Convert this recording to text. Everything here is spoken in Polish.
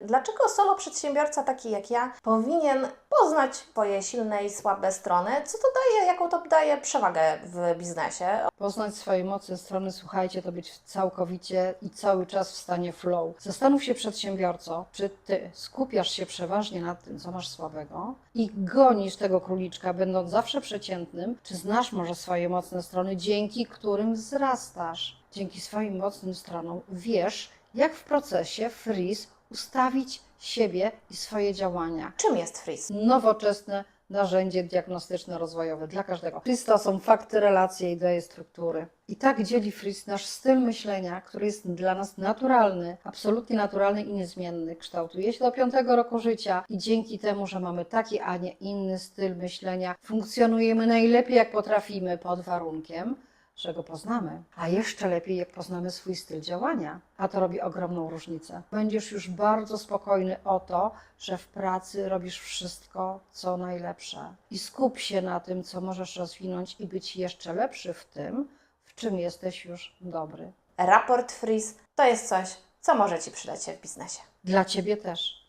Dlaczego solo przedsiębiorca taki jak ja powinien poznać swoje silne i słabe strony? Co to daje, jaką to daje przewagę w biznesie? Poznać swoje mocne strony, słuchajcie, to być całkowicie i cały czas w stanie flow. Zastanów się przedsiębiorco, czy ty skupiasz się przeważnie na tym, co masz słabego i gonisz tego króliczka, będąc zawsze przeciętnym, czy znasz może swoje mocne strony, dzięki którym wzrastasz. Dzięki swoim mocnym stronom wiesz, jak w procesie freeze ustawić siebie i swoje działania Czym jest freeze? nowoczesne narzędzie diagnostyczno-rozwojowe dla każdego. FRIS to są fakty, relacje, idee, struktury. I tak dzieli FRIS nasz styl myślenia, który jest dla nas naturalny, absolutnie naturalny i niezmienny. Kształtuje się do piątego roku życia i dzięki temu, że mamy taki, a nie inny styl myślenia, funkcjonujemy najlepiej jak potrafimy pod warunkiem, że go poznamy, a jeszcze lepiej, jak poznamy swój styl działania, a to robi ogromną różnicę. Będziesz już bardzo spokojny o to, że w pracy robisz wszystko, co najlepsze i skup się na tym, co możesz rozwinąć i być jeszcze lepszy w tym, w czym jesteś już dobry. Raport freeze to jest coś, co może Ci przydać się w biznesie. Dla ciebie też.